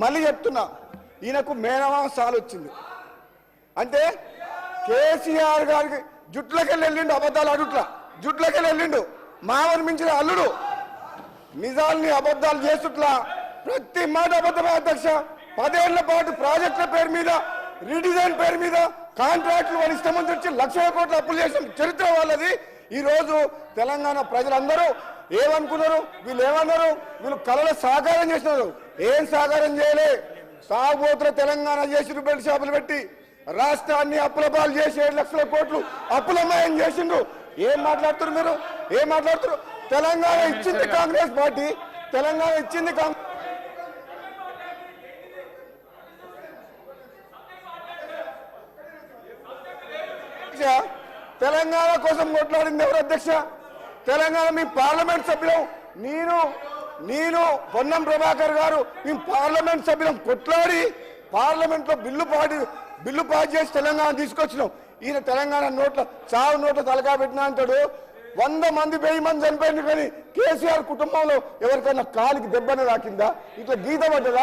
మళ్ళీ చెప్తున్నా ఈయనకు మేనమా సాలు వచ్చింది. అంటే కేసీఆర్ గారికి జుట్లకెళ్ళి వెళ్ళిండు అబద్ధాలు అడుట్లా జుట్లకెళ్ళి వెళ్ళిండు. మామని మించిన అల్లుడు. నిజాల్ని అబద్ధాలు చేస్తుట్లా. ప్రతి మాట అబద్ధమే అధ్యక్ష. పదేళ్ళ పాటు ప్రాజెక్టుల పేరు మీద రీడిజైన్ పేరు మీద కాంట్రాక్టులు వాళ్ళు ఇష్టం నుంచి వచ్చి లక్షల కోట్ల అప్పులు చేసిన చరిత్ర వాళ్ళది. ఈ రోజు తెలంగాణ ప్రజలందరూ ఏమనుకున్నారు? వీళ్ళు ఏమన్నారు? వీళ్ళు కళలు సాకారం చేసినారు. ఏం సాకారం చేయలే? తాగుబోతుల తెలంగాణ చేసి బెల్ట్ షాపులు పెట్టి రాష్ట్రాన్ని అప్పుల పాలు చేసి ఏడు లక్షల కోట్లు అప్పులమయం చేసిండ్రు. ఏం మాట్లాడుతున్నారు మీరు? ఏం మాట్లాడుతున్నారు? తెలంగాణ ఇచ్చింది కాంగ్రెస్ పార్టీ. తెలంగాణ ఇచ్చింది కాంగ్రెస్ తెలంగాణ కోసం కొట్లాడింది ఎవరు అధ్యక్ష? తెలంగాణ మీ పార్లమెంట్ సభ్యులం. నేను నేను పొన్నం ప్రభాకర్ గారు మేము పార్లమెంట్ సభ్యులం కొట్లాడి పార్లమెంట్లో బిల్లు పాడి బిల్లు పాస్ చేసి తెలంగాణ తీసుకొచ్చినాం. ఈయన తెలంగాణ నోట్ల చావు నోట్ల తలకా పెట్టినా అంటాడు. వంద మంది వెయ్యి మంది చనిపోయింది కానీ కేసీఆర్ కుటుంబంలో ఎవరికైనా కాలికి దెబ్బన రాకిందా? ఇట్లా గీత పడ్డదా?